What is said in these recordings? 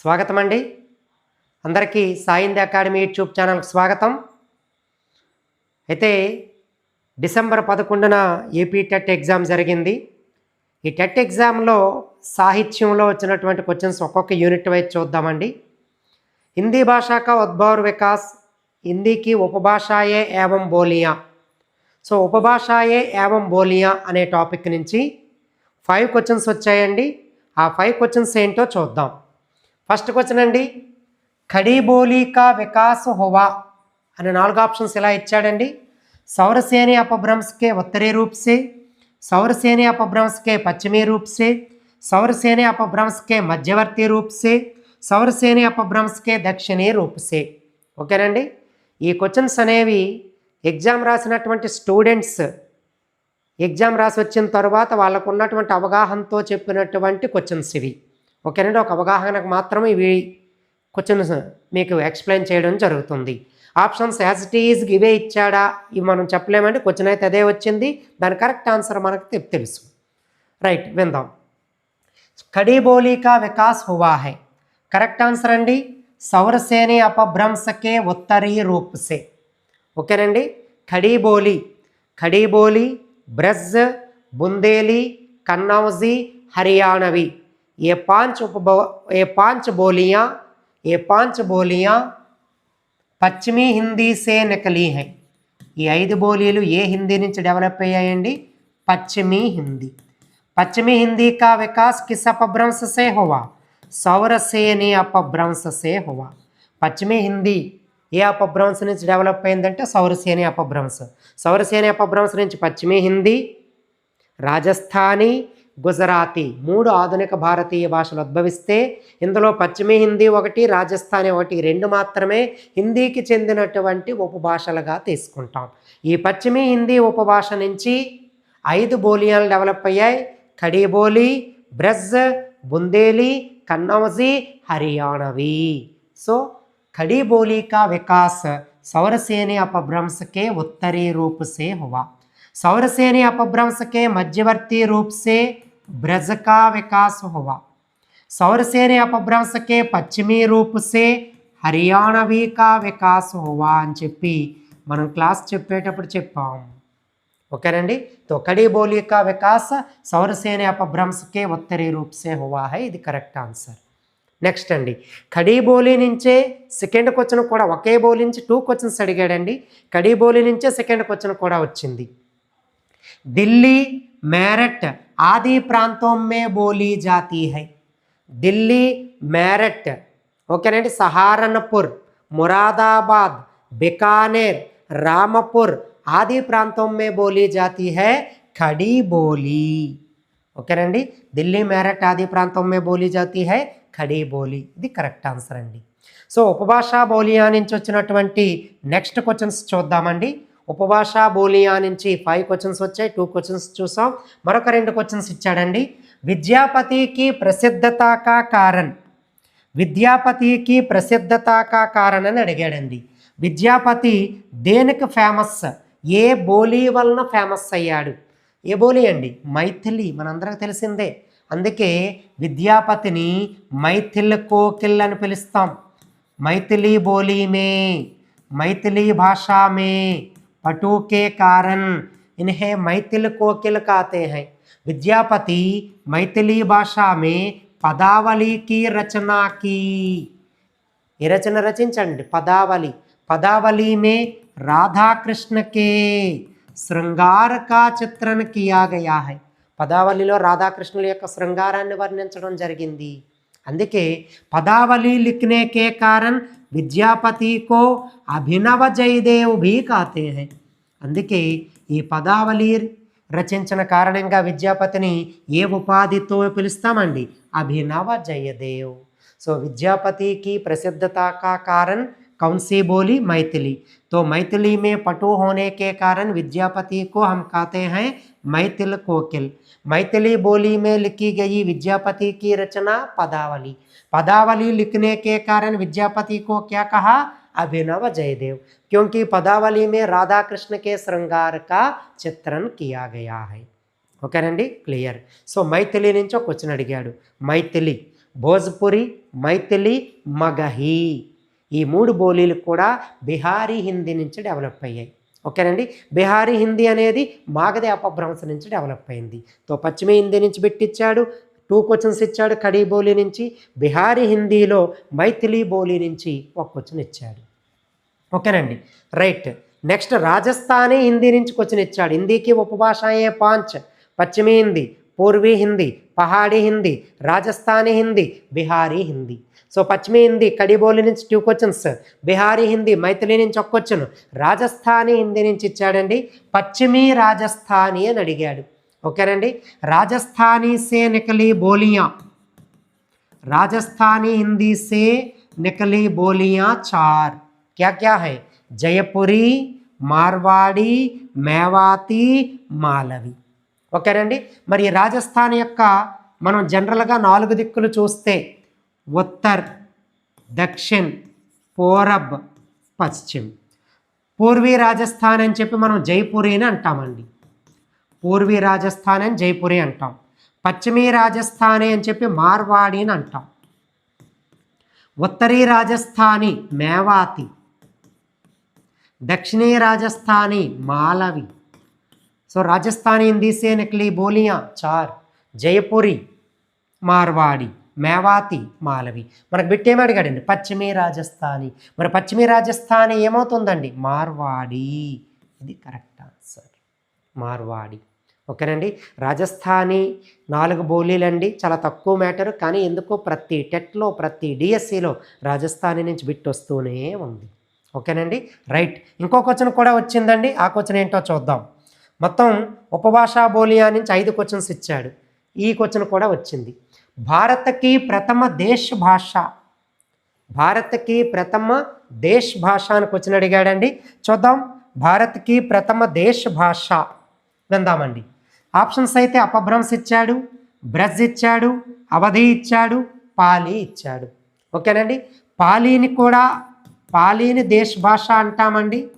స్వాగతం అండి అందరికీ సాయింది అకాడమీ యూట్యూబ్ ఛానల్కి స్వాగతం. అయితే డిసెంబర్ పదకొండున ఏపీ టెట్ ఎగ్జామ్ జరిగింది. ఈ టెట్ ఎగ్జామ్లో సాహిత్యంలో వచ్చినటువంటి క్వశ్చన్స్ ఒక్కొక్క యూనిట్ వైజ్ చూద్దామండి. హిందీ భాషా కా ఉద్భవ వికాస్ హిందీకి ఉపభాషాయే ఏవం బోలియా. సో ఉపభాషాయే ఏవం బోలియా అనే టాపిక్ నుంచి ఫైవ్ క్వశ్చన్స్ వచ్చాయండి. ఆ ఫైవ్ క్వశ్చన్స్ ఏంటో చూద్దాం. ఫస్ట్ క్వశ్చన్ అండి. ఖడీబోలికా వికాస్ హోవా అనే నాలుగు ఆప్షన్స్ ఇలా ఇచ్చాడండి? సౌరసేని అపభ్రంశకే ఉత్తరే రూప్సే సౌరసేని అపభ్రంశకే పశ్చిమీ రూప్సే సౌరసేని అపభ్రంశకే మధ్యవర్తి రూప్సే సౌరసేని అపభ్రంశకే దక్షిణీ రూప్సే. ఓకేనండి? ఈ క్వశ్చన్స్ అనేవి ఎగ్జామ్ రాసినటువంటి స్టూడెంట్స్ ఎగ్జామ్ రాసి వచ్చిన తర్వాత వాళ్ళకు ఉన్నటువంటి అవగాహనతో చెప్పినటువంటి క్వశ్చన్స్ ఇవి. ఓకేనండి ఒక అవగాహనకు మాత్రమే ఇవి కొంచెం మీకు ఎక్స్ప్లెయిన్ చేయడం జరుగుతుంది. ఆప్షన్స్ యాజ్ ఇట్ ఈజ్ ఇవే ఇచ్చాడా? ఇవి మనం చెప్పలేమండి క్వశ్చన్ అయితే అదే వచ్చింది. దాని కరెక్ట్ ఆన్సర్ మనకు తెలుసు. రైట్ విందాం. కడీ వికాస్ హువా హై కరెక్ట్ ఆన్సర్ అండి. సౌరసేని అపభ్రంశకే ఉత్తరీ రూప్సే. ఓకేనండి ఖడీబోలి ఖడీబోలి బ్రజ్ బుందేలి కన్నౌజీ హరియాణవి. ये पांच उपब ये पांच बोलियाँ ये पांच बोलियाँ పశ్చిమీ హిందీ సే నకలీ హై ఈ ఐదు బోలీలు ఏ హిందీ నుంచి డెవలప్ అయ్యాయండి పశ్చిమీ హిందీ పశ్చిమీ హిందీ కా వికాస్ కిస్ అపభ్రంశ సే హువా సౌరసేని అపభ్రంశ సే హువా పశ్చిమీ హిందీ ఏ అపభ్రంశ నుంచి డెవలప్ అయిందంటే సౌరసేని అపభ్రంశ సౌరసేని అపభ్రంశ నుంచి పశ్చిమీ హిందీ రాజస్థానీ గుజరాతీ మూడు ఆధునిక భారతీయ భాషలు ఉద్భవిస్తే ఇందులో పశ్చిమ హిందీ ఒకటి రాజస్థానీ ఒకటి ఈ రెండు మాత్రమే హిందీకి చెందినటువంటి ఉపభాషలుగా తీసుకుంటాం ఈ పశ్చిమ హిందీ ఉపభాష నుంచి ఐదు బోలియాలు డెవలప్ అయ్యాయి ఖడీ బోలి బ్రజ్ బుందేలి కన్నౌజీ హరియాణవి సో खड़ी बोली का विकास सौरसेनी अपभ्रंश के उत्तरी रूप से हुआ सौरसेनी अपभ्रंश के मध्यवर्ती रूप से ब्रज का विकास हुआ सौरसेनी अपभ्रंश के पश्चिमी रूप से హర్యాణవీ కా వికాస్ హువా అని చెప్పి మనం క్లాస్ చెప్పేటప్పుడు చెప్పాం ఓకేనండి తో కడీ బోలీ కా వికాస్ సౌరసేన అపభ్రంశ కే ఉత్తరీ రూప్ సే హువా హై ఇది కరెక్ట్ ఆన్సర్ నెక్స్ట్ అండి కడీ బౌలీ నుంచే సెకండ్ క్వశ్చన్ కూడా ఒకే బౌలీ నుంచి టూ క్వశ్చన్స్ అడిగాడండి కడీ బౌలీ నుంచే సెకండ్ క్వశ్చన్ కూడా వచ్చింది ఢిల్లీ మేరట్ ఆది ప్రాంతం మే బోలీ జాతీ హై ఢిల్లీ మేరట్ ఓకేనండి సహారన్పూర్ మురాదాబాద్ బికానేర్ రామపూర్ ఆది ప్రాంతం మే బోలీ జాతీ హై ఖడీ బోలీ ఓకేనండి ఢిల్లీ మేరట్ ఆది ప్రాంతం మే బోలీ జాతీ హై ఖడీ బోలీ ఇది కరెక్ట్ ఆన్సర్ అండి సో ఉపభాషా బోలియా నుంచి వచ్చినటువంటి నెక్స్ట్ క్వశ్చన్స్ చూద్దామండి ఉపభాషా బోలియా నుంచి ఫైవ్ క్వశ్చన్స్ వచ్చాయి టూ క్వశ్చన్స్ చూసాం. మరొక రెండు క్వశ్చన్స్ ఇచ్చాడండి. విద్యాపతికి ప్రసిద్ధత కా కారణ్? విద్యాపతికి ప్రసిద్ధత కా కారణ్ అని అడిగాడండి. విద్యాపతి దేనికి ఫేమస్ ఏ బోలీ వలన ఫేమస్ అయ్యాడు? ఏ బోలీ అండి? మైథిలి మనందరికి తెలిసిందే. అందుకే విద్యాపతిని మైథిల్ కోకిల్ అని పిలుస్తాం. మైథిలి బోలీమే మైథిలి భాషామే. पटु के कारण इन्हें मैथिल कोकिल कहते हैं विद्यापति मैथिली भाषा में పదావళి కీ. రచనాకి ఈ రచన రచించండి. పదావళి. పదావళి మే రాధాకృష్ణకే. శృంగార కా చిత్రణ కియా హై. పదావళిలో రాధాకృష్ణుల యొక్క శృంగారాన్ని వర్ణించడం జరిగింది. అందుకే పదావళి లిఖ్నే కే కారణ్ విద్యాపతి కో అభినవ జయదేవ్ భీ కాతే హై అందుకే ఈ పదావళి రచించిన కారణంగా విద్యాపతిని ఏ ఉపాధితో పిలుస్తామండి అభినవ జయదేవ్ సో विद्यापति की प्रसिद्धता का कारण कौन सी बोली मैथिली तो मैथिली में पटु होने के कारण विद्यापति को हम कहते हैं मैथिल कोकिल मैथिली बोली में लिखी गई विद्यापति की रचना पदावली पदावली लिखने के कारण विद्यापति को क्या कहा अभिनव जयदेव क्योंकि पदावली में राधा कृष्ण के श्रृंगार का चित्रण किया गया है ఓకేనండి క్లియర్ సో మైథిలి నుంచి ఒక క్వశ్చన్ అడిగాడు మైథిలి భోజ్పురి మైథిలి మగహి ఈ మూడు బోలీలు కూడా బిహారీ హిందీ నుంచి డెవలప్ అయ్యాయి ఓకేనండి? బిహారీ హిందీ అనేది మాగధి అపభ్రంశ నుంచి డెవలప్ అయింది. తో పశ్చిమ హిందీ నుంచి పెట్టించాడు టూ క్వశ్చన్స్ ఇచ్చాడు కడీ బోలీ నుంచి బిహారీ హిందీలో మైథిలి బోలీ నుంచి ఒక క్వశ్చన్ ఇచ్చాడు. ఓకేనండి? రైట్. నెక్స్ట్ రాజస్థానీ హిందీ నుంచి క్వశ్చన్ ఇచ్చాడు. హిందీకి ఉపభాషాయే పాంచ్? పశ్చిమీ హిందీ పూర్వీ హిందీ పహాడీ హిందీ రాజస్థానీ హిందీ బిహారీ హిందీ. సో పశ్చిమీ హిందీ కడిబోలి నుంచి టూ క్వశ్చన్స్ బిహారీ హిందీ మైథిలి నుంచి ఒక క్వశ్చన్ రాజస్థానీ హిందీ నుంచి ఇచ్చాడండి. పశ్చిమీ రాజస్థానీ అని అడిగాడు. ఓకేనండి? రాజస్థానీ సే నికలి బోలియా. రాజస్థానీ హిందీ సే నికలి బోలియా చార్. క్యా క్యా హై? జయపురి మార్వాడి మేవాతి మాలవి. ఓకేనండి? మరి రాజస్థాన్ యొక్క మనం జనరల్గా నాలుగు దిక్కులు చూస్తే ఉత్తర్ దక్షిణ్ పూరబ్ పశ్చిమ్. పూర్వీ రాజస్థాన్ అని చెప్పి మనం జైపూరి అని అంటామండి. పూర్వీ రాజస్థాన్ అని జైపురి అంటాం. పశ్చిమీ రాజస్థానీ అని చెప్పి మార్వాడి అని అంటాం. ఉత్తరీ రాజస్థానీ మేవాతి. దక్షిణీ రాజస్థానీ మాలవి సో రాజస్థానీ హిందీ సే నిక్లీ బోలియా చార్. జయపురి మార్వాడి. మేవాతి మాలవి. మనకు బిట్టేమి అడిగాడండి పశ్చిమీ రాజస్థానీ. మరి పశ్చిమే రాజస్థానీ ఏమవుతుందండి? మార్వాడి. ఇది కరెక్ట్ ఆన్సర్. మార్వాడి. ఓకేనండి? రాజస్థానీ నాలుగు బోలీలండి. చాలా తక్కువ మ్యాటరు. కానీ ఎందుకో ప్రతి టెట్లో ప్రతి డిఎస్సిలో రాజస్థానీ నుంచి బిట్ వస్తూనే ఉంది. ఓకేనండి? రైట్. ఇంకో క్వశ్చన్ కూడా వచ్చిందండి. ఆ క్వశ్చన్ ఏంటో చూద్దాం. మొత్తం ఉపభాషా బోలియా నుంచి ఐదు క్వశ్చన్స్ ఇచ్చాడు. ఈ క్వశ్చన్ కూడా వచ్చింది. భారత్కి ప్రథమ దేశ భాష. భారత్కి ప్రథమ దేశ్ భాష అని క్వశ్చన్ అడిగాడండి. చూద్దాం. భారత్కి ప్రథమ దేశ్ భాష. విందామండి. ఆప్షన్స్ అయితే అపభ్రంశ్ ఇచ్చాడు బ్రజ్ ఇచ్చాడు అవధి ఇచ్చాడు పాలి ఇచ్చాడు. ఓకేనండి? పాలీని కూడా పాలీని దేశ్ భాష అంటామండి.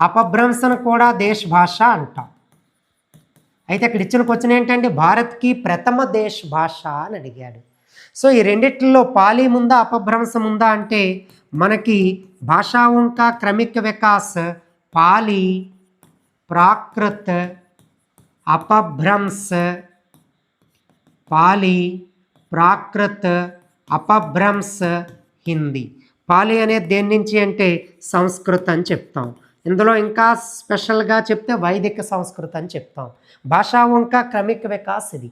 అపభ్రంశను కూడా దేశ్ భాష అంటాం. అయితే ఇక్కడ ఇచ్చిన క్వశ్చన్ ఏంటంటే భారత్కి ప్రథమ దేశ్ భాష అని అడిగాడు. సో ఈ రెండిట్లో పాలి ముందా అపభ్రంశం ఉందా అంటే మనకి భాషా ఉంకా క్రమిక వికాస్ పాలి ప్రాకృత్ అపభ్రంశ పాలి ప్రాకృత్ అపభ్రంశ హిందీ. పాలి అనేది దేని నుంచి అంటే సంస్కృతం అని చెప్తాం. ఇందులో ఇంకా స్పెషల్గా చెప్తే వైదిక సంస్కృతి అని చెప్తాం. భాషా వంక క్రమిక వికాస్ ఇది.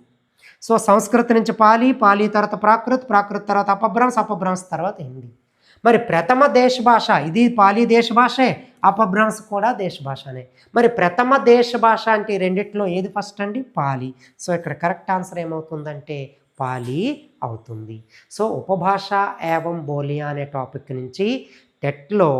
సో సంస్కృత నుంచి పాలి పాలి తర్వాత ప్రాకృత్ ప్రాకృత్ తర్వాత అపభ్రంశ అపభ్రంశ తర్వాత హిందీ. మరి ప్రథమ దేశ భాష ఇది పాలి దేశ భాషే అపభ్రంశ కూడా దేశ భాషనే మరి ప్రథమ దేశ భాష అంటే రెండిట్లో ఏది ఫస్ట్ అండి? పాలి. సో ఇక్కడ కరెక్ట్ ఆన్సర్ ఏమవుతుందంటే పాలి అవుతుంది. సో ఉపభాష ఏవం బోలియా అనే టాపిక్ నుంచి టెట్లో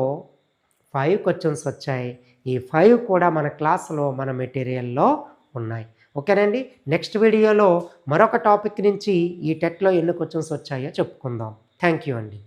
ఫైవ్ క్వశ్చన్స్ వచ్చాయి. ఈ ఫైవ్ కూడా మన క్లాస్లో మన మెటీరియల్లో ఉన్నాయి. ఓకేనండి? నెక్స్ట్ వీడియోలో మరొక టాపిక్ నుంచి ఈ టెట్లో ఎన్ని క్వశ్చన్స్ వచ్చాయో చెప్పుకుందాం. థ్యాంక్ యూ అండి.